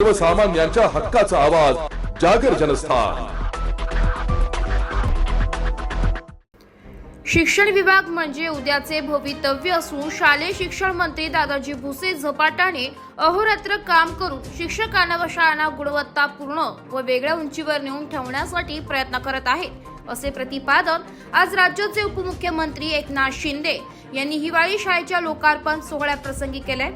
सर्वसामान्यांच्या हक्काचा आवाज जागर जनस्थान. शिक्षण विभाग म्हणजे उद्याचे भवितव्य असून शालेय शिक्षण मंत्री दादाजी भुसे झपाट्याने अहोरात्र काम करून शिक्षकांना व शाळांना गुणवत्तापूर्ण व वेगळ्या उंचीवर नेऊन ठेवण्यासाठी प्रयत्न करत आहेत असे प्रतिपादन आज राज्याचे उपमुख्यमंत्री एकनाथ शिंदे यांनी हिवाळी शाळेच्या लोकार्पण सोहळ्याप्रसंगी केले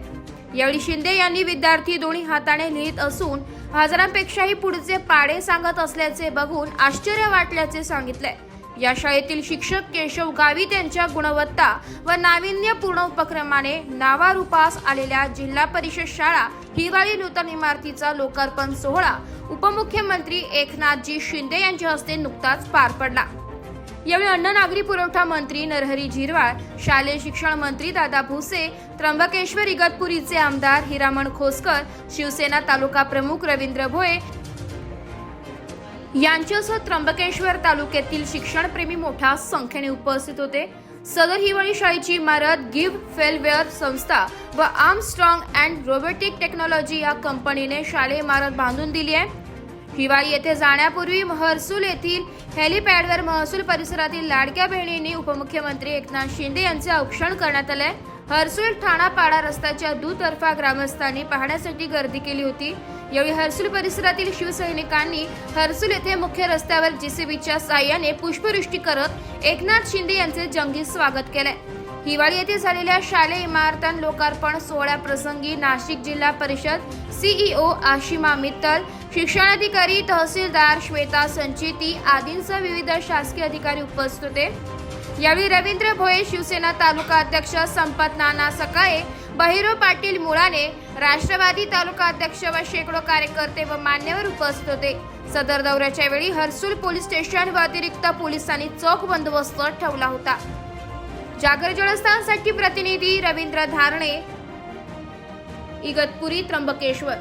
यावेळी शिंदे यांनी विद्यार्थी दोन्ही हाताने लिहित असून हजारांपेक्षाही पुढचे पाडे सांगत असल्याचे बघून आश्चर्य वाटल्याचे सांगितले या शाळेतील शिक्षक केशव गावित यांच्या गुणवत्ता व नाविन्यपूर्ण उपक्रमाने नावारूपास आलेल्या जिल्हा परिषद शाळा हिवाळी नूतन इमारतीचा लोकार्पण सोहळा उपमुख्यमंत्री एकनाथजी शिंदे यांच्या हस्ते नुकताच पार पडला. यावेळी अन्न नागरी पुरवठा मंत्री नरहरी झिरवाळ शालेय शिक्षण मंत्री दादा भुसे त्र्यंबकेश्वर इगतपुरीचे आमदार हिरामण खोसकर शिवसेना तालुका प्रमुख रवींद्र भोये यांच्यासह त्र्यंबकेश्वर तालुक्यातील शिक्षणप्रेमी मोठ्या संख्येने उपस्थित होते. सदर हिवाळी शाळेची इमारत गिव्ह फेलवेअर संस्था व आर्मस्ट्रॉंग अँड रोबोटिक टेक्नॉलॉजी या कंपनीने शालेय इमारत बांधून दिली आहे. हिवाळी येथे जाण्यापूर्वी महसूल येथील हेलिपॅडवर महसूल परिसरातील लाडक्या बहिणींनी उपमुख्यमंत्री एकनाथ शिंदे यांचे औक्षण करण्यात आले. हर्सुल ठाणापाडा रस्त्याच्या दुतर्फा ग्रामस्थांनी पाहण्यासाठी गर्दी केली होती. यावेळी हर्सुल परिसरातील शिवसैनिकांनी हर्सुल येथे मुख्य रस्त्यावर जेसीबीच्या साह्याने पुष्पवृष्टी करत एकनाथ शिंदे यांचे जंगी स्वागत केले. हिवाळी येथे झालेल्या शालेय इमारतां लोकार्पण सोहळ्याप्रसंगी नाशिक जिल्हा परिषद सीईओ आशिमा मित्तल शिक्षणाधिकारी तहसीलदार श्वेता संचिती आदींसह विविध शासकीय अधिकारी उपस्थित होते. यावेळी रवींद्र भोये शिवसेना तालुका अध्यक्ष संपत नाना सकाळे बहिरो पाटील मुळाने राष्ट्रवादी तालुका अध्यक्ष व शेकडो कार्यकर्ते व मान्यवर उपस्थित होते. सदर दौऱ्याच्या वेळी हर्सुल पोलीस स्टेशन व अतिरिक्त पोलिसांनी चोख बंदोबस्त ठेवला होता. जागर जळस्थानसाठी प्रतिनिधी रवींद्र धारणे इगतपुरी त्र्यंबकेश्वर.